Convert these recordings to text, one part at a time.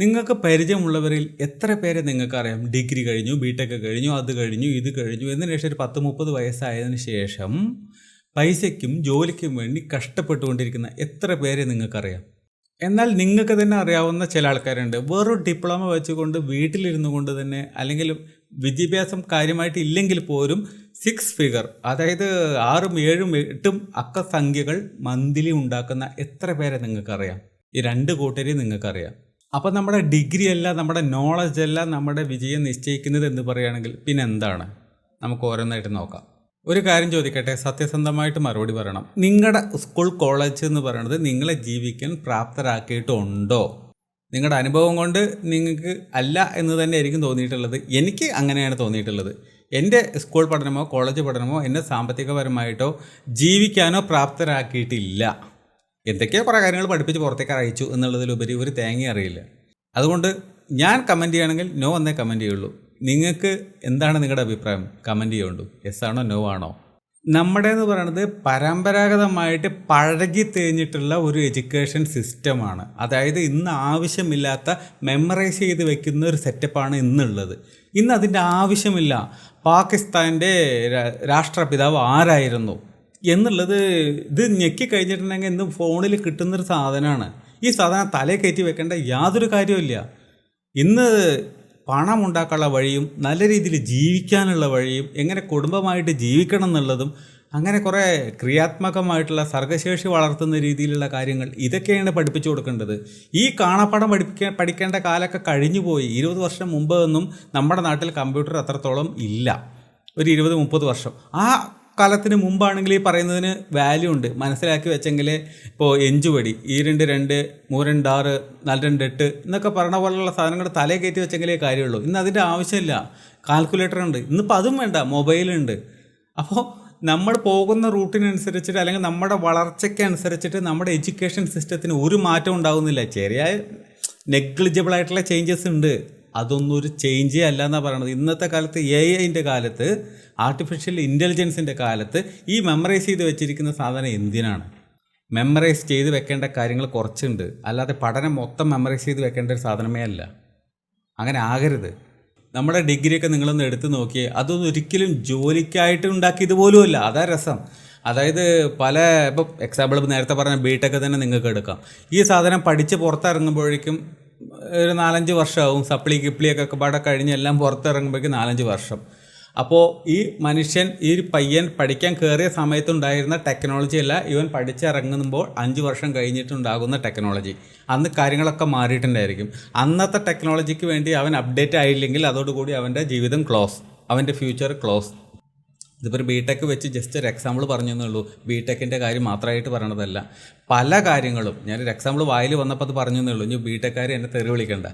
നിങ്ങൾക്ക് പരിചയമുള്ളവരിൽ എത്ര പേരെ നിങ്ങൾക്കറിയാം? ഡിഗ്രി കഴിഞ്ഞു ബിടെക് കഴിഞ്ഞു അത് കഴിഞ്ഞു ഇത് കഴിഞ്ഞു എന്നതിന് ശേഷം ഒരു പത്ത് മുപ്പത് വയസ്സായതിനു ശേഷം പൈസയ്ക്കും ജോലിക്കും വേണ്ടി കഷ്ടപ്പെട്ടുകൊണ്ടിരിക്കുന്ന എത്ര പേരെ നിങ്ങൾക്കറിയാം? എന്നാൽ നിങ്ങൾക്ക് തന്നെ അറിയാവുന്ന ചില ആൾക്കാരുണ്ട്. വേറൊരു ഡിപ്ലോമ വെച്ചുകൊണ്ട് വീട്ടിലിരുന്നു കൊണ്ട് തന്നെ അല്ലെങ്കിൽ വിദ്യാഭ്യാസം കാര്യമായിട്ട് ഇല്ലെങ്കിൽ പോലും സിക്സ് ഫിഗർ അതായത് ആറും ഏഴും എട്ടും അക്ക സംഖ്യകൾ മന്ത്ലി ഉണ്ടാക്കുന്ന എത്ര പേരെ നിങ്ങൾക്കറിയാം? ഈ രണ്ട് കൂട്ടരെയും നിങ്ങൾക്കറിയാം. അപ്പോൾ നമ്മുടെ ഡിഗ്രി അല്ല നമ്മുടെ നോളജ് അല്ല നമ്മുടെ വിജയം നിശ്ചയിക്കുന്നത് എന്ന് പറയുകയാണെങ്കിൽ പിന്നെ എന്താണ് നമുക്ക് ഓരോന്നായിട്ട് നോക്കാം. ഒരു കാര്യം ചോദിക്കട്ടെ സത്യസന്ധമായിട്ട് മറുപടി പറയണം. നിങ്ങളുടെ സ്കൂൾ കോളേജ് എന്ന് പറയുന്നത് നിങ്ങളെ ജീവിക്കാൻ പ്രാപ്തരാക്കിയിട്ടുണ്ടോ? നിങ്ങളുടെ അനുഭവം കൊണ്ട് നിങ്ങൾക്ക് അല്ല എന്ന് തന്നെ ആയിരിക്കും തോന്നിയിട്ടുള്ളത്. എനിക്ക് അങ്ങനെയാണ് തോന്നിയിട്ടുള്ളത്. എന്റെ സ്കൂൾ പഠനമോ കോളേജ് പഠനമോ എന്നെ സാമ്പത്തികപരമായിട്ടോ ജീവിക്കാനോ പ്രാപ്തരാക്കിയിട്ടില്ല. എന്തൊക്കെയോ കുറേ കാര്യങ്ങൾ പഠിപ്പിച്ച് പുറത്തേക്ക് അയച്ചു എന്നുള്ളതിലുപരി ഒരു തേങ്ങ അറിയില്ല. അതുകൊണ്ട് ഞാൻ കമന്റ് ചെയ്യുകയാണെങ്കിൽ നോ എന്നേ കമന്റ് ചെയ്യുള്ളൂ. നിങ്ങൾക്ക് എന്താണ് നിങ്ങളുടെ അഭിപ്രായം? കമന്റ് ചെയ്യുള്ളൂ യെസ് ആണോ? നോ ആണോ? നമ്മുടെ എന്ന് പറയുന്നത് പരമ്പരാഗതമായിട്ട് പഴകി തേഞ്ഞിട്ടുള്ള ഒരു എഡ്യൂക്കേഷൻ സിസ്റ്റമാണ് അതായത് ഇന്ന് ആവശ്യമില്ലാത്ത മെമ്മറൈസ് ചെയ്ത് വെക്കുന്ന ഒരു സെറ്റപ്പാണ് ഇന്നുള്ളത്. ഇന്ന് അതിന്റെ ആവശ്യമില്ല. പാകിസ്ഥാന്റെ രാഷ്ട്രപിതാവ് ആരായിരുന്നു? എന്നുള്ളത് ഇത് ഞെക്കി കഴിഞ്ഞിട്ടുണ്ടെങ്കിൽ ഇന്ന് ഫോണിൽ കിട്ടുന്നൊരു സാധനമാണ്. ഈ സാധനം തലേ കയറ്റി വെക്കേണ്ട യാതൊരു കാര്യമില്ല ഇന്ന് പണം ഉണ്ടാക്കാനുള്ള വഴിയും നല്ല രീതിയിൽ ജീവിക്കാനുള്ള വഴിയും എങ്ങനെ കുടുംബമായിട്ട് ജീവിക്കണം എന്നുള്ളതും അങ്ങനെ കുറേ ക്രിയാത്മകമായിട്ടുള്ള സർഗശേഷി വളർത്തുന്ന രീതിയിലുള്ള കാര്യങ്ങൾ ഇതൊക്കെയാണ് പഠിപ്പിച്ചു കൊടുക്കേണ്ടത്. ഈ കാണാപ്പാടം പഠിപ്പിക്കാൻ പഠിക്കേണ്ട കാലമൊക്കെ കഴിഞ്ഞുപോയി ഇരുപത് വർഷം മുമ്പ് ഒന്നും നമ്മുടെ നാട്ടിൽ കമ്പ്യൂട്ടർ അത്രത്തോളം ഇല്ല. ഒരു ഇരുപത് മുപ്പത് വർഷം. ആ കാലത്തിന് മുമ്പാണെങ്കിൽ ഈ പറയുന്നതിന് വാല്യൂ ഉണ്ട്. മനസ്സിലാക്കി വെച്ചെങ്കിൽ ഇപ്പോൾ എഞ്ചുപടി ഈ രണ്ട് രണ്ട് മൂരണ്ട് ആറ് നാല് രണ്ട് എട്ട് എന്നൊക്കെ പറഞ്ഞ പോലുള്ള സാധനങ്ങൾ തലേ കയറ്റി വെച്ചെങ്കിലേ കാര്യമുള്ളൂ. ഇന്ന് അതിന്റെ ആവശ്യമില്ല. കാൽക്കുലേറ്റർ ഉണ്ട്. ഇന്നിപ്പോൾ അതും വേണ്ട. മൊബൈലുണ്ട് അപ്പോൾ നമ്മൾ പോകുന്ന റൂട്ടിനനുസരിച്ചിട്ട് അല്ലെങ്കിൽ നമ്മുടെ വളർച്ചയ്ക്ക് അനുസരിച്ചിട്ട് നമ്മുടെ എഡ്യൂക്കേഷൻ സിസ്റ്റത്തിന് ഒരു മാറ്റം ഉണ്ടാകുന്നില്ല ചെറിയ നെഗ്ലിജിബിൾ ആയിട്ടുള്ള ചേഞ്ചസ് ഉണ്ട്. അതൊന്നും ഒരു ചേഞ്ചേ അല്ല എന്നാണ് പറയുന്നത് ഇന്നത്തെ കാലത്ത് എ ഐന്റെ കാലത്ത് ആർട്ടിഫിഷ്യൽ ഇന്റലിജൻസിന്റെ കാലത്ത് ഈ മെമ്മറൈസ് ചെയ്ത് വെച്ചിരിക്കുന്ന സാധനം എന്തിനാണ്? മെമ്മറൈസ് ചെയ്ത് വെക്കേണ്ട കാര്യങ്ങൾ കുറച്ചുണ്ട്. അല്ലാതെ പഠനം മൊത്തം മെമ്മറൈസ് ചെയ്ത് വെക്കേണ്ട ഒരു സാധനമേ അല്ല. അങ്ങനെ ആകരുത്. നമ്മുടെ ഡിഗ്രിയൊക്കെ നിങ്ങളൊന്ന് എടുത്തു നോക്കിയേ അതൊന്നും ഒരിക്കലും ജോലിക്കായിട്ട് ഉണ്ടാക്കിയത് പോലുമല്ല അതാ രസം. അതായത് പല ഇപ്പോൾ എക്സാമ്പിൾ നേരത്തെ പറഞ്ഞ ബി ടെക്ക് തന്നെ നിങ്ങൾക്ക് എടുക്കാം. ഈ സാധനം പഠിച്ച് പുറത്തിറങ്ങുമ്പോഴേക്കും ഒരു നാലഞ്ച് വർഷമാവും. സപ്ലി കിപ്ലിയൊക്കെ പാടെ കഴിഞ്ഞ് എല്ലാം പുറത്തിറങ്ങുമ്പോഴേക്ക് നാലഞ്ച് വർഷം. അപ്പോൾ ഈ മനുഷ്യൻ ഈ പയ്യൻ പഠിക്കാൻ കയറിയ സമയത്തുണ്ടായിരുന്ന ടെക്നോളജി അല്ല ഇവൻ പഠിച്ചിറങ്ങുമ്പോൾ അഞ്ച് വർഷം കഴിഞ്ഞിട്ടുണ്ടാകുന്ന ടെക്നോളജി അന്ന് കാര്യങ്ങളൊക്കെ മാറിയിട്ടുണ്ടായിരിക്കും. അന്നത്തെ ടെക്നോളജിക്ക് വേണ്ടി അവൻ അപ്ഡേറ്റ് ആയില്ലെങ്കിൽ അതോടുകൂടി അവന്റെ ജീവിതം ക്ലോസ് അവന്റെ ഫ്യൂച്ചർ ക്ലോസ് ഇതിപ്പോൾ ബി ടെക് വെച്ച് ജസ്റ്റ് ഒരു എക്സാമ്പിൾ പറഞ്ഞു എന്നുള്ളൂ ബി ടെക്കിന്റെ കാര്യം മാത്രമായിട്ട് പറയണതല്ല. പല കാര്യങ്ങളും ഞാനൊരു എക്സാമ്പിൾ വായിൽ വന്നപ്പോൾ അത് പറഞ്ഞു എന്നുള്ളൂ ഇനി ബി ടെക്കാർ എന്നെ തെറി വിളിക്കണ്ട.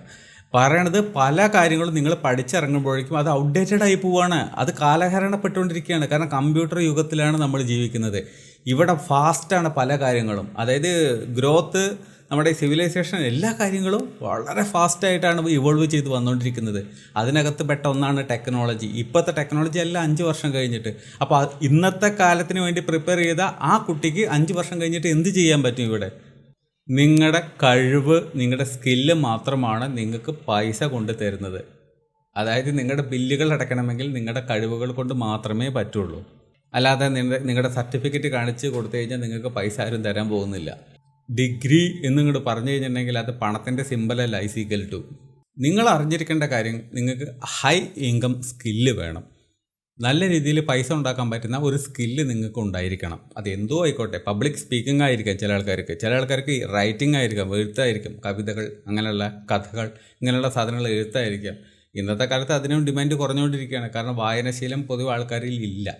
പറയണത് പല കാര്യങ്ങളും നിങ്ങൾ പഠിച്ചിറങ്ങുമ്പോഴേക്കും അത് ഔട്ട്ഡേറ്റഡ് ആയി പോവാണ്. അത് കാലഹരണപ്പെട്ടുകൊണ്ടിരിക്കുകയാണ്. കാരണം കമ്പ്യൂട്ടർ യുഗത്തിലാണ് നമ്മൾ ജീവിക്കുന്നത്. ഇവിടെ ഫാസ്റ്റാണ് പല കാര്യങ്ങളും. അതായത് ഗ്രോത്ത് നമ്മുടെ സിവിലൈസേഷൻ എല്ലാ കാര്യങ്ങളും വളരെ ഫാസ്റ്റായിട്ടാണ് ഇവോൾവ് ചെയ്ത് വന്നുകൊണ്ടിരിക്കുന്നത് അതിനകത്ത് പെട്ട ഒന്നാണ് ടെക്നോളജി ഇപ്പോഴത്തെ ടെക്നോളജി എല്ലാം അഞ്ച് വർഷം കഴിഞ്ഞിട്ട്. അപ്പോൾ ഇന്നത്തെ കാലത്തിന് വേണ്ടി പ്രിപ്പയർ ചെയ്ത ആ കുട്ടിക്ക് അഞ്ച് വർഷം കഴിഞ്ഞിട്ട് എന്ത് ചെയ്യാൻ പറ്റും ഇവിടെ? നിങ്ങളുടെ കഴിവ് നിങ്ങളുടെ സ്കില്ല് മാത്രമാണ് നിങ്ങൾക്ക് പൈസ കൊണ്ട് തരുന്നത്. അതായത് നിങ്ങളുടെ ബില്ലുകൾ അടയ്ക്കണമെങ്കിൽ നിങ്ങളുടെ കഴിവുകൾ കൊണ്ട് മാത്രമേ പറ്റുള്ളൂ. അല്ലാതെ നിങ്ങളുടെ നിങ്ങളുടെ സർട്ടിഫിക്കറ്റ് കാണിച്ച് കൊടുത്തു കഴിഞ്ഞാൽ നിങ്ങൾക്ക് പൈസ ആരും തരാൻ പോകുന്നില്ല. ഡിഗ്രി എന്നിങ്ങോട്ട് പറഞ്ഞു കഴിഞ്ഞിട്ടുണ്ടെങ്കിൽ അത് പണത്തിന്റെ സിമ്പലല്ല ഐ സീക്കൽ ടു നിങ്ങൾ അറിഞ്ഞിരിക്കേണ്ട കാര്യം നിങ്ങൾക്ക് ഹൈ ഇൻകം സ്കില്ല് വേണം. നല്ല രീതിയിൽ പൈസ ഉണ്ടാക്കാൻ പറ്റുന്ന ഒരു സ്കില്ല് നിങ്ങൾക്ക് ഉണ്ടായിരിക്കണം. അത് എന്തോ ആയിക്കോട്ടെ പബ്ലിക് സ്പീക്കിംഗ് ആയിരിക്കാം ചില ആൾക്കാർക്ക്. ചില ആൾക്കാർക്ക് റൈറ്റിംഗ് ആയിരിക്കാം എഴുത്തായിരിക്കും കവിതകൾ അങ്ങനെയുള്ള കഥകൾ ഇങ്ങനെയുള്ള സാധനങ്ങൾ എഴുത്തായിരിക്കാം. ഇന്നത്തെ കാലത്ത് അതിനും ഡിമാൻഡ് കുറഞ്ഞുകൊണ്ടിരിക്കുകയാണ്. കാരണം വായനശീലം പൊതുവെ ആൾക്കാരിൽ ഇല്ല.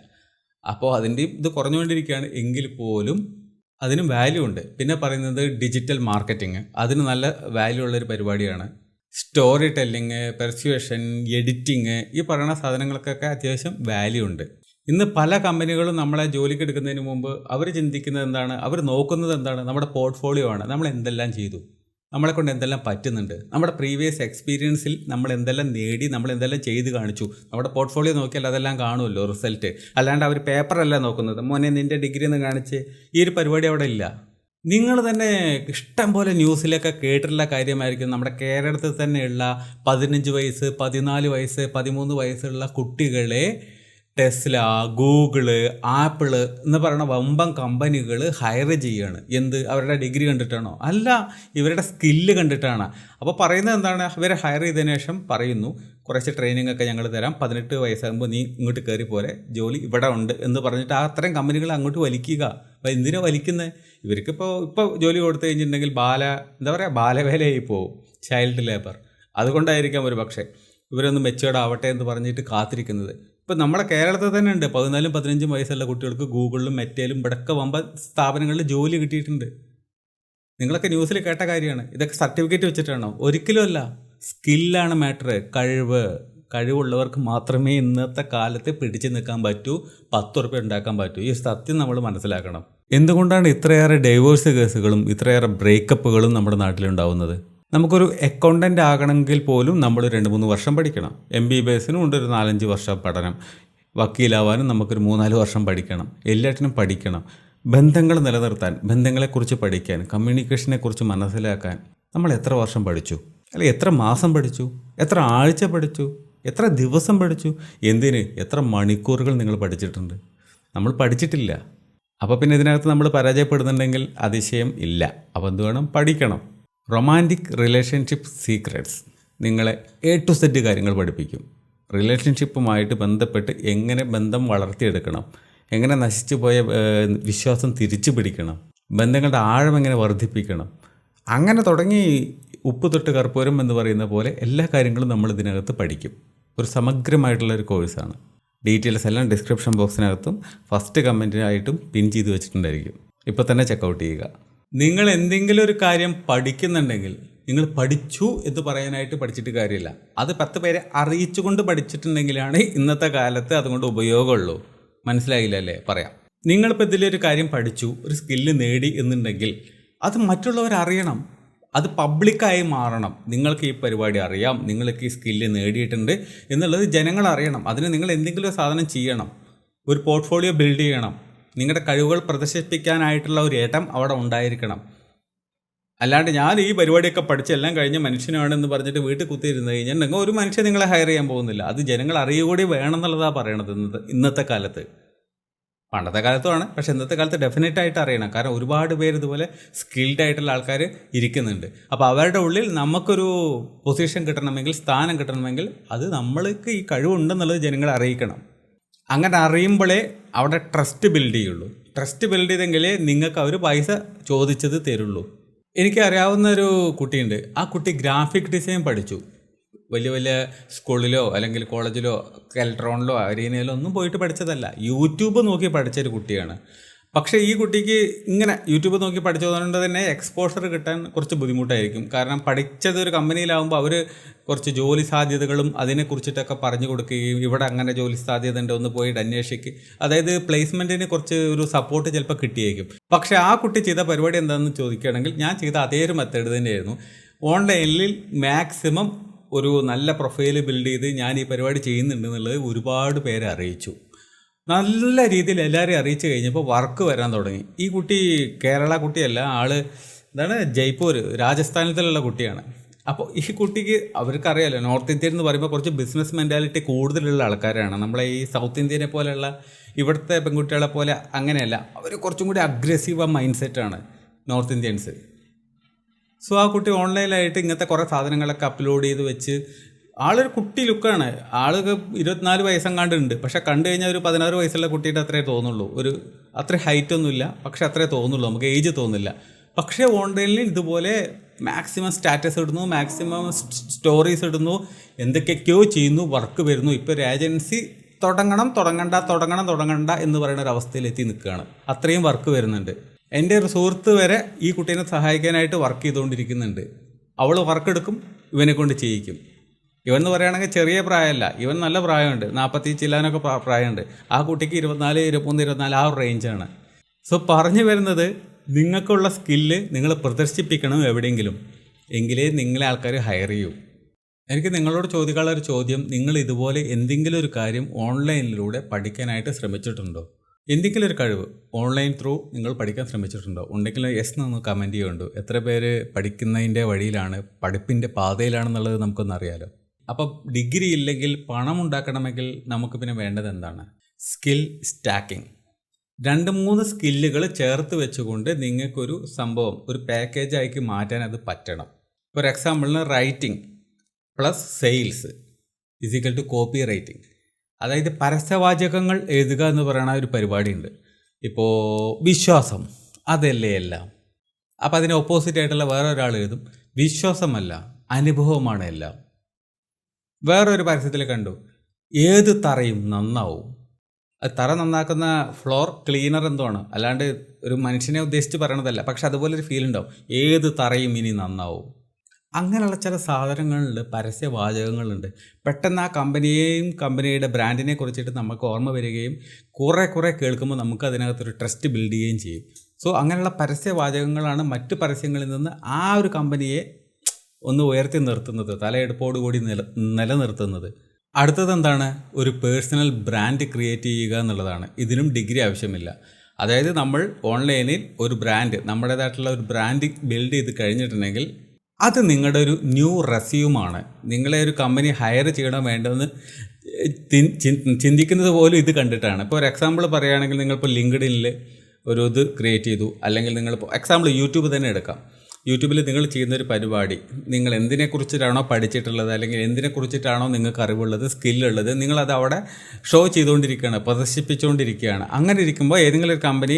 അപ്പോൾ അതിന്റെയും ഇത് കുറഞ്ഞുകൊണ്ടിരിക്കുകയാണ്. എങ്കിൽ പോലും അതിനും വാല്യൂ ഉണ്ട്. പിന്നെ പറയുന്നത് ഡിജിറ്റൽ മാർക്കറ്റിംഗ് അതിന് നല്ല വാല്യൂ ഉള്ളൊരു പരിപാടിയാണ്. സ്റ്റോറി ടെല്ലിങ് പെർസ്യുവേഷൻ എഡിറ്റിങ് ഈ പറയുന്ന സാധനങ്ങൾക്കൊക്കെ അത്യാവശ്യം വാല്യൂ ഉണ്ട്. ഇന്ന് പല കമ്പനികളും നമ്മളെ ജോലിക്ക് എടുക്കുന്നതിന് മുമ്പ് അവർ ചിന്തിക്കുന്നത് എന്താണ്? അവർ നോക്കുന്നത് എന്താണ്? നമ്മുടെ പോർട്ട്ഫോളിയോ ആണ്. നമ്മൾ എന്തെല്ലാം ചെയ്തു? നമ്മളെ കൊണ്ട് എന്തെല്ലാം പറ്റുന്നുണ്ട്. നമ്മുടെ പ്രീവിയസ് എക്സ്പീരിയൻസിൽ നമ്മൾ എന്തെല്ലാം നേടി നമ്മൾ എന്തെല്ലാം ചെയ്ത് കാണിച്ചു. നമ്മുടെ പോർട്ട്ഫോളിയോ നോക്കിയാൽ അതെല്ലാം കാണുമല്ലോ റിസൾട്ട് അല്ലാണ്ട് അവർ പേപ്പറല്ല നോക്കുന്നത്. മോനെ നിന്റെ ഡിഗ്രി എന്ന് കാണിച്ച്. ഈ ഒരു പരിപാടി അവിടെ ഇല്ല. നിങ്ങൾ തന്നെ ഇഷ്ടം പോലെ ന്യൂസിലൊക്കെ കേട്ടിട്ടുള്ള കാര്യമായിരിക്കും. നമ്മുടെ കേരളത്തിൽ തന്നെയുള്ള പതിനഞ്ച് വയസ്സ് പതിനാല് വയസ്സ് പതിമൂന്ന് വയസ്സുള്ള കുട്ടികളെ ടെസ്ല ഗൂഗിൾ ആപ്പിൾ എന്ന് പറയുന്ന വമ്പൻ കമ്പനികൾ ഹയർ ചെയ്യുകയാണ് എന്ത്? അവരുടെ ഡിഗ്രി കണ്ടിട്ടാണോ? അല്ല ഇവരുടെ സ്കില്ല് കണ്ടിട്ടാണ്. അപ്പോൾ പറയുന്നത് എന്താണ്? ഇവരെ ഹയർ ചെയ്തതിനു ശേഷം പറയുന്നു കുറച്ച് ട്രെയിനിങ് ഒക്കെ ഞങ്ങൾ തരാം. പതിനെട്ട് വയസ്സാകുമ്പോൾ നീ ഇങ്ങോട്ട് കയറി പോരെ. ജോലി ഇവിടെ ഉണ്ട് എന്ന് പറഞ്ഞിട്ട് ആ അത്രയും കമ്പനികൾ അങ്ങോട്ട് വലിക്കുക. അപ്പോൾ എന്തിനാ വലിക്കുന്നത് ഇവർക്കിപ്പോൾ ഇപ്പോൾ ജോലി കൊടുത്തു കഴിഞ്ഞിട്ടുണ്ടെങ്കിൽ ബാല എന്താ പറയുക ബാലവേലയായി പോകും ചൈൽഡ് ലേബർ അതുകൊണ്ടായിരിക്കാം ഒരു പക്ഷേ ഇവരൊന്ന് മെച്ചേർഡ് ആവട്ടെ എന്ന് പറഞ്ഞിട്ട് കാത്തിരിക്കുന്നത്. ഇപ്പം നമ്മുടെ കേരളത്തിൽ തന്നെ ഉണ്ട്. പതിനാലും പതിനഞ്ചും വയസ്സുള്ള കുട്ടികൾക്ക് ഗൂഗിളിലും മെറ്റയിലും ഇവിടെയൊക്കെ വമ്പ സ്ഥാപനങ്ങളിൽ ജോലി കിട്ടിയിട്ടുണ്ട്. നിങ്ങളൊക്കെ ന്യൂസിൽ കേട്ട കാര്യമാണ്. ഇതൊക്കെ സർട്ടിഫിക്കറ്റ് വെച്ചിട്ടാണോ? ഒരിക്കലും അല്ല. സ്കില്ലാണ് മാറ്റർ കഴിവ്. കഴിവുള്ളവർക്ക് മാത്രമേ ഇന്നത്തെ കാലത്ത് പിടിച്ചു നിൽക്കാൻ പറ്റൂ. പത്ത് ഉറുപ്പ്യ ഉണ്ടാക്കാൻ പറ്റൂ. ഈ സത്യം നമ്മൾ മനസ്സിലാക്കണം. എന്തുകൊണ്ടാണ് ഇത്രയേറെ ഡൈവേഴ്സ് കേസുകളും ഇത്രയേറെ ബ്രേക്കപ്പുകളും നമ്മുടെ നാട്ടിലുണ്ടാവുന്നത്? നമുക്കൊരു അക്കൗണ്ടന്റ് ആകണമെങ്കിൽ പോലും നമ്മൾ രണ്ട് മൂന്ന് വർഷം പഠിക്കണം. എം ബി ബി എസിനും ഉണ്ട് ഒരു നാലഞ്ച് വർഷം പഠനം. വക്കീലാവാനും നമുക്കൊരു മൂന്നാൽ വർഷം പഠിക്കണം. എല്ലാറ്റിനും പഠിക്കണം. ബന്ധങ്ങൾ നിലനിർത്താൻ ബന്ധങ്ങളെക്കുറിച്ച് പഠിക്കാൻ കമ്മ്യൂണിക്കേഷനെക്കുറിച്ച് മനസ്സിലാക്കാൻ നമ്മൾ എത്ര വർഷം പഠിച്ചു? അല്ലെ എത്ര മാസം പഠിച്ചു? എത്ര ആഴ്ച പഠിച്ചു? എത്ര ദിവസം പഠിച്ചു? എന്തിന്? എത്ര മണിക്കൂറുകൾ നിങ്ങൾ പഠിച്ചിട്ടുണ്ട്? നമ്മൾ പഠിച്ചിട്ടില്ല. അപ്പോൾ പിന്നെ ഇതിനകത്ത് നമ്മൾ പരാജയപ്പെടുന്നുണ്ടെങ്കിൽ അതിശയം ഇല്ല. അപ്പോൾ എന്ത് വേണം? പഠിക്കണം. റൊമാന്റിക് റിലേഷൻഷിപ്പ് സീക്രട്സ് നിങ്ങളെ എ ടു സെറ്റ് കാര്യങ്ങൾ പഠിപ്പിക്കും. റിലേഷൻഷിപ്പുമായിട്ട് ബന്ധപ്പെട്ട് എങ്ങനെ ബന്ധം വളർത്തിയെടുക്കണം? എങ്ങനെ നശിച്ചു പോയ വിശ്വാസം തിരിച്ചു പിടിക്കണം? ബന്ധങ്ങളുടെ ആഴം എങ്ങനെ വർദ്ധിപ്പിക്കണം? അങ്ങനെ തുടങ്ങി ഉപ്പ് തൊട്ട് കർപ്പൂരം എന്ന് പറയുന്ന പോലെ എല്ലാ കാര്യങ്ങളും നമ്മൾ ഇതിനകത്ത് പഠിക്കും. ഒരു സമഗ്രമായിട്ടുള്ള ഒരു കോഴ്സാണ് ഡീറ്റെയിൽസ് എല്ലാം ഡിസ്ക്രിപ്ഷൻ ബോക്സിനകത്തും ഫസ്റ്റ് കമന്റിനായിട്ടും പിൻ ചെയ്ത് വെച്ചിട്ടുണ്ടായിരിക്കും. ഇപ്പോൾ തന്നെ ചെക്കൗട്ട് ചെയ്യുക. നിങ്ങൾ എന്തെങ്കിലും ഒരു കാര്യം പഠിക്കുന്നുണ്ടെങ്കിൽ നിങ്ങൾ പഠിച്ചു എന്ന് പറയാനായിട്ട് പഠിച്ചിട്ട് കാര്യമില്ല. അത് പത്ത് പേരെ അറിയിച്ചുകൊണ്ട് പഠിച്ചിട്ടുണ്ടെങ്കിലാണ് ഇന്നത്തെ കാലത്ത് അതുകൊണ്ട് ഉപയോഗമുള്ളൂ. മനസ്സിലായില്ല അല്ലേ? പറയാം. നിങ്ങളിപ്പോൾ ഒരു കാര്യം പഠിച്ചു ഒരു സ്കില്ല് നേടി എന്നുണ്ടെങ്കിൽ അത് മറ്റുള്ളവർ അറിയണം. അത് പബ്ലിക്കായി മാറണം. നിങ്ങൾക്ക് ഈ പരിപാടി അറിയാം നിങ്ങൾക്ക് ഈ സ്കില്ല് നേടിയിട്ടുണ്ട് എന്നുള്ളത് ജനങ്ങൾ അറിയണം. അതിന് നിങ്ങൾ എന്തെങ്കിലും സാധനം ചെയ്യണം. ഒരു പോർട്ട്ഫോളിയോ ബിൽഡ് ചെയ്യണം. നിങ്ങളുടെ കഴിവുകൾ പ്രദർശിപ്പിക്കാനായിട്ടുള്ള ഒരു ഏട്ടം അവിടെ ഉണ്ടായിരിക്കണം. അല്ലാണ്ട് ഞാൻ ഈ പരിപാടിയൊക്കെ പഠിച്ച് എല്ലാം കഴിഞ്ഞ മനുഷ്യനാണെന്ന് പറഞ്ഞിട്ട് വീട്ടിൽ കുത്തിയിരുന്ന് കഴിഞ്ഞിട്ടുണ്ടെങ്കിൽ ഒരു മനുഷ്യൻ നിങ്ങളെ ഹയർ ചെയ്യാൻ പോകുന്നില്ല. അത് ജനങ്ങൾ അറിയുകൂടി വേണം എന്നുള്ളതാണ് പറയണത് ഇന്നത്തെ ഇന്നത്തെ കാലത്ത്. പണ്ടത്തെ കാലത്തുമാണ് പക്ഷെ ഇന്നത്തെ കാലത്ത് ഡെഫിനറ്റ് ആയിട്ട് അറിയണം. കാരണം ഒരുപാട് പേര് ഇതുപോലെ സ്കിൽഡ് ആയിട്ടുള്ള ആൾക്കാർ ഇരിക്കുന്നുണ്ട്. അപ്പോൾ അവരുടെ ഉള്ളിൽ നമുക്കൊരു പൊസിഷൻ കിട്ടണമെങ്കിൽ സ്ഥാനം കിട്ടണമെങ്കിൽ അത് നമ്മൾക്ക് ഈ കഴിവുണ്ടെന്നുള്ളത് ജനങ്ങളെ അറിയിക്കണം. അങ്ങനെ അറിയുമ്പോഴേ അവിടെ ട്രസ്റ്റ് ബിൽഡ് ചെയ്യുള്ളൂ. ട്രസ്റ്റ് ബിൽഡ് ചെയ്തെങ്കിലേ നിങ്ങൾക്ക് അവർ പൈസ ചോദിച്ചത് തരുള്ളൂ. എനിക്ക് അറിയാവുന്ന ഒരു കുട്ടിയുണ്ട്. ആ കുട്ടി ഗ്രാഫിക് ഡിസൈൻ പഠിച്ചു. വലിയ വലിയ സ്കൂളിലോ അല്ലെങ്കിൽ കോളേജിലോ കെൽട്രോണിലോ അരീനയിലോ ഒന്നും പോയിട്ട് പഠിച്ചതല്ല. യൂട്യൂബ് നോക്കി പഠിച്ച ഒരു കുട്ടിയാണ്. പക്ഷേ ഈ കുട്ടിക്ക് ഇങ്ങനെ യൂട്യൂബ് നോക്കി പഠിച്ചതുകൊണ്ട് തന്നെ എക്സ്പോഷർ കിട്ടാൻ കുറച്ച് ബുദ്ധിമുട്ടായിരിക്കും. കാരണം പഠിച്ചത് ഒരു കമ്പനിയിലാവുമ്പോൾ അവർ കുറച്ച് ജോലി സാധ്യതകളും അതിനെക്കുറിച്ചിട്ടൊക്കെ പറഞ്ഞു കൊടുക്കുകയും ഇവിടെ അങ്ങനെ ജോലി സാധ്യത ഉണ്ട് ഒന്ന് പോയിട്ട് അന്വേഷിക്കുക അതായത് പ്ലേസ്മെന്റിന് കുറച്ച് ഒരു സപ്പോർട്ട് ചിലപ്പോൾ കിട്ടിയേക്കും. പക്ഷേ ആ കുട്ടി ചെയ്ത പരിപാടി എന്താണെന്ന് ചോദിക്കുകയാണെങ്കിൽ ഞാൻ ചെയ്ത അതേ ഒരു മെത്തേഡ് തന്നെയായിരുന്നു. ഓൺലൈനിൽ മാക്സിമം ഒരു നല്ല പ്രൊഫൈൽ ബിൽഡ് ചെയ്ത് ഞാൻ ഈ പരിപാടി ചെയ്യുന്നുണ്ട് എന്നുള്ളത് ഒരുപാട് പേരെ അറിയിച്ചു. നല്ല രീതിയിൽ എല്ലാവരെയും അറിയിച്ചു കഴിഞ്ഞപ്പോൾ വർക്ക് വരാൻ തുടങ്ങി. ഈ കുട്ടി കേരള കുട്ടിയല്ല ആൾ എന്താണ് ജയ്പൂർ രാജസ്ഥാനത്തിലുള്ള കുട്ടിയാണ്. അപ്പോൾ ഈ കുട്ടിക്ക് അവർക്കറിയാലോ നോർത്ത് ഇന്ത്യൻ എന്ന് പറയുമ്പോൾ കുറച്ച് ബിസിനസ് മെന്റാലിറ്റി കൂടുതലുള്ള ആൾക്കാരാണ്. നമ്മളെ ഈ സൗത്ത് ഇന്ത്യനെ പോലെയുള്ള ഇവിടുത്തെ പെൺകുട്ടികളെ പോലെ അങ്ങനെയല്ല. അവർ കുറച്ചും കൂടി അഗ്രസീവ് മൈൻഡ് സെറ്റാണ് നോർത്ത് ഇന്ത്യൻസ്. സോ ആ കുട്ടി ഓൺലൈനിലായിട്ട് ഇങ്ങനത്തെ കുറേ സാധനങ്ങളൊക്കെ അപ്ലോഡ് ചെയ്ത് വെച്ച് ആളൊരു കുട്ടി ലുക്കാണ്. ആൾക്ക് ഇരുപത്തിനാല് വയസ്സെങ്ങാണ്ട് ഉണ്ട് പക്ഷെ കണ്ടു കഴിഞ്ഞാൽ ഒരു പതിനാറ് വയസ്സുള്ള കുട്ടിയുടെ അത്രേ തോന്നുള്ളൂ. ഒരു അത്ര ഹൈറ്റ് ഒന്നുമില്ല. പക്ഷെ അത്രേ തോന്നുള്ളൂ. നമുക്ക് ഏജ് തോന്നില്ല. പക്ഷേ ഓൺലൈനിൽ ഇതുപോലെ മാക്സിമം സ്റ്റാറ്റസ് ഇടുന്നു മാക്സിമം സ്റ്റോറീസ് ഇടുന്നു എന്തൊക്കെയൊക്കെയോ ചെയ്യുന്നു വർക്ക് വരുന്നു. ഇപ്പോൾ ഒരു ഏജൻസി തുടങ്ങണം തുടങ്ങണ്ട തുടങ്ങണം തുടങ്ങണ്ട എന്ന് പറയുന്ന ഒരു അവസ്ഥയിൽ എത്തി നിൽക്കുകയാണ്. അത്രയും വർക്ക് വരുന്നുണ്ട്. എന്റെ ഒരു സുഹൃത്ത് വരെ ഈ കുട്ടീനെ സഹായിക്കാനായിട്ട് വർക്ക് ചെയ്തുകൊണ്ടിരിക്കുന്നുണ്ട്. അവൾ വർക്ക് എടുക്കും ഇവനെ കൊണ്ട് ചെയ്യിക്കും. ഇവൻ എന്ന് പറയുകയാണെങ്കിൽ ചെറിയ പ്രായമല്ല. ഇവൻ നല്ല പ്രായമുണ്ട്. നാൽപ്പത്തി ചില്ലാനൊക്കെ പ്രാ- പ്രായമുണ്ട്. ആ കുട്ടിക്ക് ഇരുപത്തിനാല് ഇരുപത്തൊന്ന് ഇരുപത്തിനാല് ആ ഒരു റേഞ്ചാണ് സോ പറഞ്ഞു വരുന്നത് നിങ്ങൾക്കുള്ള സ്കില്ല് നിങ്ങൾ പ്രദർശിപ്പിക്കണം എവിടെയെങ്കിലും. എങ്കിലേ നിങ്ങളെ ആൾക്കാർ ഹയർ ചെയ്യൂ. എനിക്ക് നിങ്ങളോട് ചോദിക്കാനുള്ള ഒരു ചോദ്യം നിങ്ങൾ ഇതുപോലെ എന്തെങ്കിലും ഒരു കാര്യം ഓൺലൈനിലൂടെ പഠിക്കാനായിട്ട് ശ്രമിച്ചിട്ടുണ്ടോ? എന്തെങ്കിലും ഒരു കഴിവ് ഓൺലൈൻ ത്രൂ നിങ്ങൾ പഠിക്കാൻ ശ്രമിച്ചിട്ടുണ്ടോ? ഉണ്ടെങ്കിൽ യെസ് എന്നൊന്ന് കമന്റ് ചെയ്യുന്നുണ്ട് എത്ര പേര് പഠിക്കുന്നതിന്റെ വഴിയിലാണ് പഠിപ്പിന്റെ പാതയിലാണെന്നുള്ളത് നമുക്കൊന്ന് അപ്പോൾ ഡിഗ്രി ഇല്ലെങ്കിൽ പണം ഉണ്ടാക്കണമെങ്കിൽ നമുക്ക് പിന്നെ വേണ്ടത് എന്താണ്? സ്കിൽ സ്റ്റാക്കിംഗ് രണ്ട് മൂന്ന് സ്കില്ലുകൾ ചേർത്ത് വെച്ചുകൊണ്ട് നിങ്ങൾക്കൊരു സംഭവം ഒരു പാക്കേജാക്കി മാറ്റാൻ അത് പറ്റണം. For എക്സാമ്പിളിന് writing plus sales is equal to copy writing അതായത് പരസ്യവാചകങ്ങൾ എഴുതുക എന്ന് പറയുന്ന ഒരു പരിപാടിയുണ്ട്. ഇപ്പോൾ വിശ്വാസം അതല്ലേ എല്ലാം? അപ്പോൾ അതിന് ഓപ്പോസിറ്റ് ആയിട്ടുള്ള വേറെ ഒരാൾ എഴുതും. വിശ്വാസമല്ല അനുഭവമാണ് എല്ലാം. വേറൊരു പരസ്യത്തിൽ കണ്ടു. ഏത് തറയും നന്നാവും. തറ നന്നാക്കുന്ന ഫ്ലോർ ക്ലീനർ എന്തോ ആണ് അല്ലാണ്ട് ഒരു മനുഷ്യനെ ഉദ്ദേശിച്ച് പറയണതല്ല. പക്ഷെ അതുപോലെ ഒരു ഫീൽ ഉണ്ടാവും. ഏത് തറയും ഇനി നന്നാവും. അങ്ങനെയുള്ള ചില സാധനങ്ങളുണ്ട് പരസ്യവാചകങ്ങളുണ്ട് പെട്ടെന്ന് ആ കമ്പനിയെയും കമ്പനിയുടെ ബ്രാൻഡിനെ കുറിച്ചിട്ട് നമുക്ക് ഓർമ്മ വരികയും കുറേ കുറേ കേൾക്കുമ്പോൾ നമുക്ക് അതിനകത്തൊരു ട്രസ്റ്റ് ബിൽഡ് ചെയ്യുകയും ചെയ്യും. സോ അങ്ങനെയുള്ള പരസ്യവാചകങ്ങളാണ് മറ്റു പരസ്യങ്ങളിൽ നിന്ന് ആ ഒരു കമ്പനിയെ ഒന്ന് ഉയർത്തി നിർത്തുന്നത് തലയെടുപ്പോടുകൂടി നില നിലനിർത്തുന്നത്. അടുത്തത് എന്താണ്? ഒരു പേഴ്സണൽ ബ്രാൻഡ് ക്രിയേറ്റ് ചെയ്യുക എന്നുള്ളതാണ്. ഇതിനും ഡിഗ്രി ആവശ്യമില്ല. അതായത് നമ്മൾ ഓൺലൈനിൽ ഒരു ബ്രാൻഡ് നമ്മുടേതായിട്ടുള്ള ഒരു ബ്രാൻഡ് ബിൽഡ് ചെയ്ത് കഴിഞ്ഞിട്ടുണ്ടെങ്കിൽ അത് നിങ്ങളുടെ ഒരു ന്യൂ റെസ്യൂമാണ്. നിങ്ങളെ ഒരു കമ്പനി ഹയർ ചെയ്യണം വേണ്ടതെന്ന് ചിന്തിക്കുന്നത് പോലും ഇത് കണ്ടിട്ടാണ്. ഇപ്പോൾ ഒരു എക്സാമ്പിൾ പറയുകയാണെങ്കിൽ നിങ്ങളിപ്പോൾ ലിങ്ക്ഡിനിൽ ഒരു ഇത് ക്രിയേറ്റ് ചെയ്തു. അല്ലെങ്കിൽ നിങ്ങളിപ്പോൾ എക്സാമ്പിൾ യൂട്യൂബ് തന്നെ എടുക്കാം. യൂട്യൂബിൽ നിങ്ങൾ ചെയ്യുന്നൊരു പരിപാടി. നിങ്ങൾ എന്തിനെക്കുറിച്ചിട്ടാണോ പഠിച്ചിട്ടുള്ളത് അല്ലെങ്കിൽ എന്തിനെക്കുറിച്ചിട്ടാണോ നിങ്ങൾക്ക് അറിവുള്ളത് സ്കില്ലുള്ളത് നിങ്ങളത് അവിടെ ഷോ ചെയ്തുകൊണ്ടിരിക്കുകയാണ് പ്രദർശിപ്പിച്ചുകൊണ്ടിരിക്കുകയാണ്. അങ്ങനെ ഇരിക്കുമ്പോൾ ഏതെങ്കിലും ഒരു കമ്പനി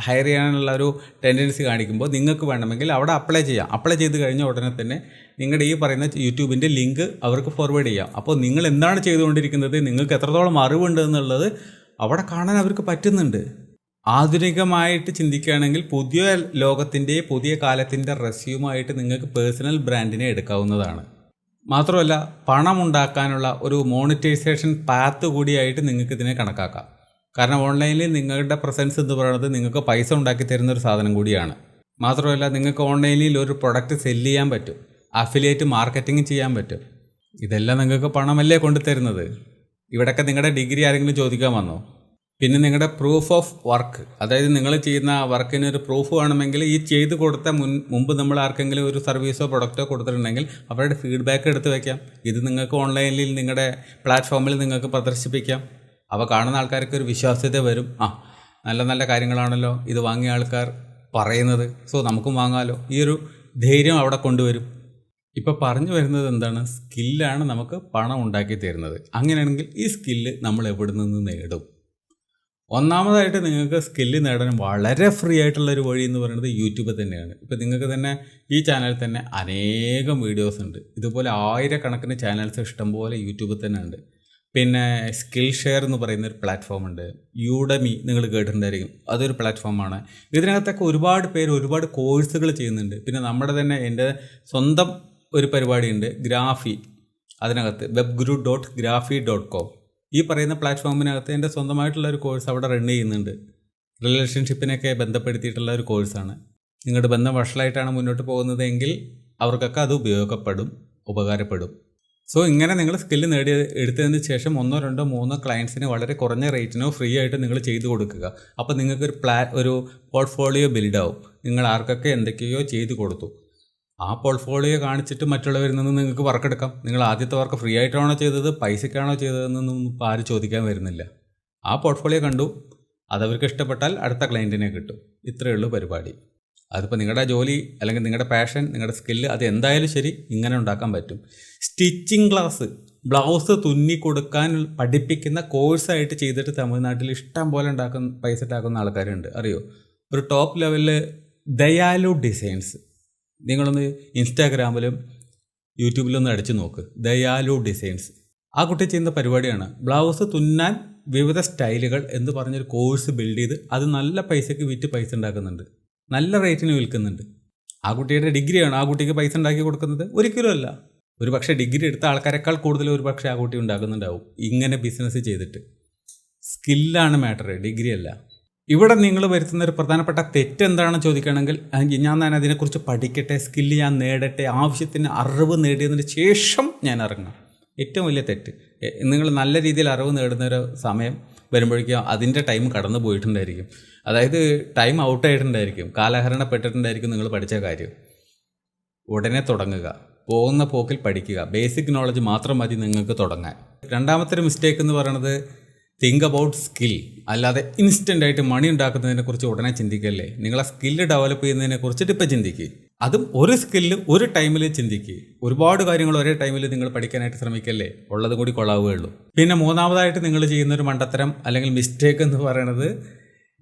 ഹയർ ചെയ്യാനുള്ള ഒരു ടെൻഡൻസി കാണിക്കുമ്പോൾ നിങ്ങൾക്ക് വേണമെങ്കിൽ അവിടെ അപ്ലൈ ചെയ്യാം. അപ്ലൈ ചെയ്ത് കഴിഞ്ഞ ഉടനെ തന്നെ നിങ്ങളുടെ ഈ പറയുന്ന യൂട്യൂബിന്റെ ലിങ്ക് അവർക്ക് ഫോർവേഡ് ചെയ്യാം. അപ്പോൾ നിങ്ങൾ എന്താണ് ചെയ്തുകൊണ്ടിരിക്കുന്നത് നിങ്ങൾക്ക് എത്രത്തോളം അറിവുണ്ട് എന്നുള്ളത് അവിടെ കാണാൻ അവർക്ക് പറ്റുന്നുണ്ട്. ആധുനികമായിട്ട് ചിന്തിക്കുകയാണെങ്കിൽ പുതിയ ലോകത്തിന്റെ പുതിയ കാലത്തിന്റെ റെസ്യൂമായിട്ട് നിങ്ങൾക്ക് പേഴ്സണൽ ബ്രാൻഡിനെ എടുക്കാവുന്നതാണ്. മാത്രമല്ല പണം ഉണ്ടാക്കാനുള്ള ഒരു മോണിറ്റൈസേഷൻ പാത്ത് കൂടിയായിട്ട് നിങ്ങൾക്ക് ഇതിനെ കണക്കാക്കാം. കാരണം ഓൺലൈനിൽ നിങ്ങളുടെ പ്രസൻസ് എന്ന് പറയുന്നത് നിങ്ങൾക്ക് പൈസ ഉണ്ടാക്കി തരുന്ന ഒരു സാധനം കൂടിയാണ്. മാത്രമല്ല നിങ്ങൾക്ക് ഓൺലൈനിൽ ഒരു പ്രൊഡക്റ്റ് സെല്ല് ചെയ്യാൻ പറ്റും. അഫിലിയേറ്റ് മാർക്കറ്റിംഗ് ചെയ്യാൻ പറ്റും. ഇതെല്ലാം നിങ്ങൾക്ക് പണമല്ലേ കൊണ്ടുതരുന്നത്? ഇവിടെയൊക്കെ നിങ്ങളുടെ ഡിഗ്രി ആരെങ്കിലും ചോദിക്കാൻ വന്നോ? പിന്നെ നിങ്ങളുടെ പ്രൂഫ് ഓഫ് വർക്ക് അതായത് നിങ്ങൾ ചെയ്യുന്ന വർക്കിന് ഒരു പ്രൂഫ് വേണമെങ്കിൽ ഈ ചെയ്ത് കൊടുത്ത മുൻ മുമ്പ് നമ്മൾ ആർക്കെങ്കിലും ഒരു സർവീസോ പ്രൊഡക്റ്റോ കൊടുത്തിട്ടുണ്ടെങ്കിൽ അവരുടെ ഫീഡ്ബാക്ക് എടുത്ത് വയ്ക്കാം ഇത് നിങ്ങൾക്ക് ഓൺലൈനിൽ നിങ്ങളുടെ പ്ലാറ്റ്ഫോമിൽ നിങ്ങൾക്ക് പ്രദർശിപ്പിക്കാം. അവ കാണുന്ന ആൾക്കാർക്ക് ഒരു വിശ്വാസ്യത വരും. ആ നല്ല നല്ല കാര്യങ്ങളാണല്ലോ ഇത് വാങ്ങിയ ആൾക്കാർ പറയുന്നത്. സോ നമുക്കും വാങ്ങാമല്ലോ ഈ ഒരു ധൈര്യം അവിടെ കൊണ്ടുവരും. ഇപ്പോൾ പറഞ്ഞു വരുന്നത് എന്താണ്? സ്കില്ലാണ് നമുക്ക് പണം ഉണ്ടാക്കി തരുന്നത്. അങ്ങനെയാണെങ്കിൽ ഈ സ്കില്ല് നമ്മൾ എവിടെ നിന്ന് നേടും? ഒന്നാമതായിട്ട് നിങ്ങൾക്ക് സ്കില്ല് നേടാൻ വളരെ ഫ്രീ ആയിട്ടുള്ള ഒരു വഴി എന്ന് പറയുന്നത് യൂട്യൂബ് തന്നെയാണ്. ഇപ്പോൾ നിങ്ങൾക്ക് തന്നെ ഈ ചാനലിൽ തന്നെ അനേകം വീഡിയോസ് ഉണ്ട്. ഇതുപോലെ ആയിരക്കണക്കിന് ചാനൽസ് ഇഷ്ടംപോലെ യൂട്യൂബിൽ തന്നെ ഉണ്ട് പിന്നെ സ്കിൽ ഷെയർ എന്ന് പറയുന്ന ഒരു പ്ലാറ്റ്ഫോം ഉണ്ട്. യൂഡമി നിങ്ങൾ കേട്ടിട്ടുണ്ടായിരിക്കും. അതൊരു പ്ലാറ്റ്ഫോമാണ് ഇതിനകത്തൊക്കെ ഒരുപാട് പേര് ഒരുപാട് കോഴ്സുകൾ ചെയ്യുന്നുണ്ട്. പിന്നെ നമ്മുടെ തന്നെ എന്റെ സ്വന്തം ഒരു പരിപാടിയുണ്ട്. ഗ്രാഫി അതിനകത്ത് web guru dot graphy dot com ഈ പറയുന്ന പ്ലാറ്റ്ഫോമിനകത്ത് എന്റെ സ്വന്തമായിട്ടുള്ള ഒരു കോഴ്സ് അവിടെ റൺ ചെയ്യുന്നുണ്ട്. റിലേഷൻഷിപ്പിനൊക്കെ ബന്ധപ്പെടുത്തിയിട്ടുള്ള ഒരു കോഴ്സാണ് നിങ്ങളുടെ ബന്ധം വഷളായിട്ടാണ് മുന്നോട്ട് പോകുന്നതെങ്കിൽ അവർക്കൊക്കെ അത് ഉപയോഗപ്പെടും ഉപകാരപ്പെടും. സോ ഇങ്ങനെ നിങ്ങൾ സ്കില്ല് നേടി എടുത്തതിന് ശേഷം ഒന്നോ രണ്ടോ മൂന്നോ ക്ലയൻസിന് വളരെ കുറഞ്ഞ റേറ്റിനോ ഫ്രീ ആയിട്ട് നിങ്ങൾ ചെയ്തു കൊടുക്കുക. അപ്പോൾ നിങ്ങൾക്കൊരു പ്ലാ ഒരു പോർട്ട്ഫോളിയോ ബിൽഡാവും നിങ്ങൾ ആർക്കൊക്കെ എന്തൊക്കെയോ ചെയ്തു കൊടുത്തു. ആ പോർട്ട്ഫോളിയോ കാണിച്ചിട്ട് മറ്റുള്ളവരിൽ നിന്ന് നിങ്ങൾക്ക് വർക്ക് എടുക്കാം. നിങ്ങൾ ആദ്യത്തെ വർക്ക് ഫ്രീ ആയിട്ടാണോ ചെയ്തത് പൈസയ്ക്കാണോ ചെയ്തതെന്നൊന്നും ഇപ്പോൾ ആരും ചോദിക്കാൻ വരുന്നില്ല. ആ പോർട്ട്ഫോളിയോ കണ്ടു. അതവർക്ക് ഇഷ്ടപ്പെട്ടാൽ അടുത്ത ക്ലയന്റിനെ കിട്ടും. ഇത്രയേ ഉള്ളൂ പരിപാടി. അതിപ്പോൾ നിങ്ങളുടെ ജോലി അല്ലെങ്കിൽ നിങ്ങളുടെ പാഷൻ നിങ്ങളുടെ സ്കില്ല് അത് എന്തായാലും ശരി ഇങ്ങനെ ഉണ്ടാക്കാൻ പറ്റും. സ്റ്റിച്ചിങ് ക്ലാസ് ബ്ലൗസ് തുന്നി കൊടുക്കാൻ പഠിപ്പിക്കുന്ന കോഴ്സായിട്ട് ചെയ്തിട്ട് തമിഴ്നാട്ടിൽ ഇഷ്ടം പോലെ ഉണ്ടാക്കുന്ന പൈസ ഉണ്ടാക്കുന്ന ആൾക്കാരുണ്ട്. അറിയോ? ഒരു ടോപ്പ് ലെവലിൽ ദയാലു ഡിസൈൻസ് നിങ്ങളൊന്ന് ഇൻസ്റ്റാഗ്രാമിലും യൂട്യൂബിലൊന്ന് അടിച്ചു നോക്ക്. ദയാലു ഡിസൈൻസ്. ആ കുട്ടി ചെയ്യുന്ന പരിപാടിയാണ്. ബ്ലൗസ് തുന്നാൻ വിവിധ സ്റ്റൈലുകൾ എന്ന് പറഞ്ഞൊരു കോഴ്സ് ബിൽഡ് ചെയ്ത് അത് നല്ല പൈസയ്ക്ക് വിറ്റ് പൈസ ഉണ്ടാക്കുന്നുണ്ട്. നല്ല റേറ്റിന് വിൽക്കുന്നുണ്ട്. ആ കുട്ടിയുടെ ഡിഗ്രിയാണ് ആ കുട്ടിക്ക് പൈസ ഉണ്ടാക്കി കൊടുക്കുന്നത്? ഒരിക്കലും അല്ല. ഒരു പക്ഷേ ഡിഗ്രി എടുത്ത ആൾക്കാരെക്കാൾ കൂടുതൽ ഒരു പക്ഷേ ആ കുട്ടി ഉണ്ടാക്കുന്നുണ്ടാവും. ഇങ്ങനെ ബിസിനസ് ചെയ്തിട്ട്. സ്കില്ലാണ് മാറ്റർ ഡിഗ്രി അല്ല. ഇവിടെ നിങ്ങൾ വരുത്തുന്ന ഒരു പ്രധാനപ്പെട്ട തെറ്റ് എന്താണെന്ന് ചോദിക്കുകയാണെങ്കിൽ "ആ, ഞാൻ ഞാൻ അതിനെക്കുറിച്ച് പഠിക്കട്ടെ സ്കില്ല് ഞാൻ നേടട്ടെ ആവശ്യത്തിന് അറിവ് നേടിയതിന് ശേഷം ഞാൻ ഇറങ്ങാം. ഏറ്റവും വലിയ തെറ്റ്. നിങ്ങൾ നല്ല രീതിയിൽ അറിവ് നേടുന്ന ഒരു സമയം വരുമ്പോഴേക്കും അതിന്റെ ടൈം കടന്നു പോയിട്ടുണ്ടായിരിക്കും. അതായത് ടൈം ഔട്ടായിട്ടുണ്ടായിരിക്കും കാലഹരണപ്പെട്ടിട്ടുണ്ടായിരിക്കും നിങ്ങൾ പഠിച്ച കാര്യം. ഉടനെ തുടങ്ങുക. പോകുന്ന പോക്കിൽ പഠിക്കുക. ബേസിക് നോളജ് മാത്രം മതി നിങ്ങൾക്ക് തുടങ്ങാൻ. രണ്ടാമത്തെ ഒരു മിസ്റ്റേക്ക് എന്ന് പറയുന്നത് തിങ്ക് അബൌട്ട് സ്കിൽ അല്ലാതെ ഇൻസ്റ്റന്റ് ആയിട്ട് മണി ഉണ്ടാക്കുന്നതിനെ കുറിച്ച് ഉടനെ ചിന്തിക്കല്ലേ? നിങ്ങളെ സ്കില്ല് ഡെവലപ്പ് ചെയ്യുന്നതിനെ കുറിച്ചിട്ട് ഇപ്പം ചിന്തിക്കുക അതും ഒരു സ്കില്ല് ഒരു ടൈമിൽ ചിന്തിക്കുക ഒരുപാട് കാര്യങ്ങൾ ഒരേ ടൈമിൽ നിങ്ങൾ പഠിക്കാനായിട്ട് ശ്രമിക്കല്ലേ? ഉള്ളത് കൂടി കൊള്ളാവുകയുള്ളൂ. പിന്നെ മൂന്നാമതായിട്ട് നിങ്ങൾ ചെയ്യുന്ന ഒരു മണ്ടത്തരം അല്ലെങ്കിൽ മിസ്റ്റേക്ക് എന്ന് പറയുന്നത്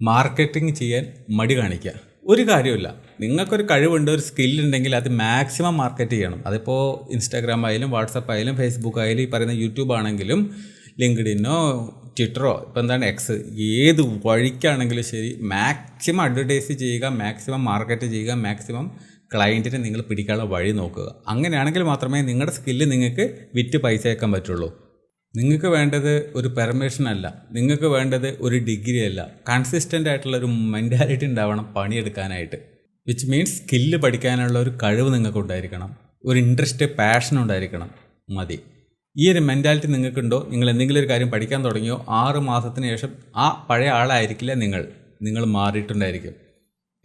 മാർക്കറ്റിംഗ് ചെയ്യാൻ മടി കാണിക്കുക ഒരു കാര്യമില്ല നിങ്ങൾക്കൊരു കഴിവുണ്ട് ഒരു സ്കില്ലുണ്ടെങ്കിൽ അത് മാക്സിമം മാർക്കറ്റ് ചെയ്യണം. അതിപ്പോൾ ഇൻസ്റ്റാഗ്രാം ആയാലും വാട്സപ്പ് ആയാലും ഫേസ്ബുക്ക് ആയാലും ഈ പറയുന്ന യൂട്യൂബ് ആണെങ്കിലും ലിങ്ക്ഡിനോ ട്വിറ്ററോ ഇപ്പോൾ എന്താണ് എക്സ് ഏത് വഴിക്കാണെങ്കിലും ശരി മാക്സിമം അഡ്വർടൈസ് ചെയ്യുക മാക്സിമം മാർക്കറ്റ് ചെയ്യുക മാക്സിമം ക്ലയന്റിനെ നിങ്ങൾ പിടിക്കാനുള്ള വഴി നോക്കുക. അങ്ങനെയാണെങ്കിൽ മാത്രമേ നിങ്ങളുടെ സ്കില്ല് നിങ്ങൾക്ക് വിറ്റ് പൈസ അയക്കാൻ പറ്റുള്ളൂ. നിങ്ങൾക്ക് വേണ്ടത് ഒരു പെർമിഷൻ അല്ല. നിങ്ങൾക്ക് വേണ്ടത് ഒരു ഡിഗ്രി അല്ല. കൺസിസ്റ്റന്റ് ആയിട്ടുള്ള ഒരു മെന്റാലിറ്റി ഉണ്ടാവണം പണിയെടുക്കാനായിട്ട്. വിച്ച് മീൻസ് സ്കില്ല് പഠിക്കാനുള്ള ഒരു കഴിവ് നിങ്ങൾക്ക് ഉണ്ടായിരിക്കണം ഒരു ഇൻട്രസ്റ്റ് പാഷൻ ഉണ്ടായിരിക്കണം. മതി. ഈ ഒരു മെന്റാലിറ്റി നിങ്ങൾക്കുണ്ടോ? നിങ്ങൾ എന്തെങ്കിലും ഒരു കാര്യം പഠിക്കാൻ തുടങ്ങിയോ? ആറ് മാസത്തിന് ശേഷം ആ പഴയ ആളായിരിക്കില്ല നിങ്ങൾ. നിങ്ങൾ മാറിയിട്ടുണ്ടായിരിക്കും.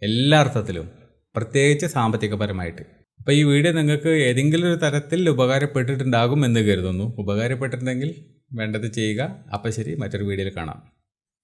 എല്ലാ അർത്ഥത്തിലും. പ്രത്യേകിച്ച് സാമ്പത്തികപരമായിട്ട്. അപ്പോൾ ഈ വീഡിയോ നിങ്ങൾക്ക് ഏതെങ്കിലും ഒരു തരത്തിൽ ഉപകാരപ്പെട്ടിട്ടുണ്ടാകും എന്ന് കരുതുന്നു. ഉപകാരപ്പെട്ടിട്ടുണ്ടെങ്കിൽ വേണ്ടത് ചെയ്യുക. അപ്പോൾ ശരി മറ്റൊരു വീഡിയോയിൽ കാണാം.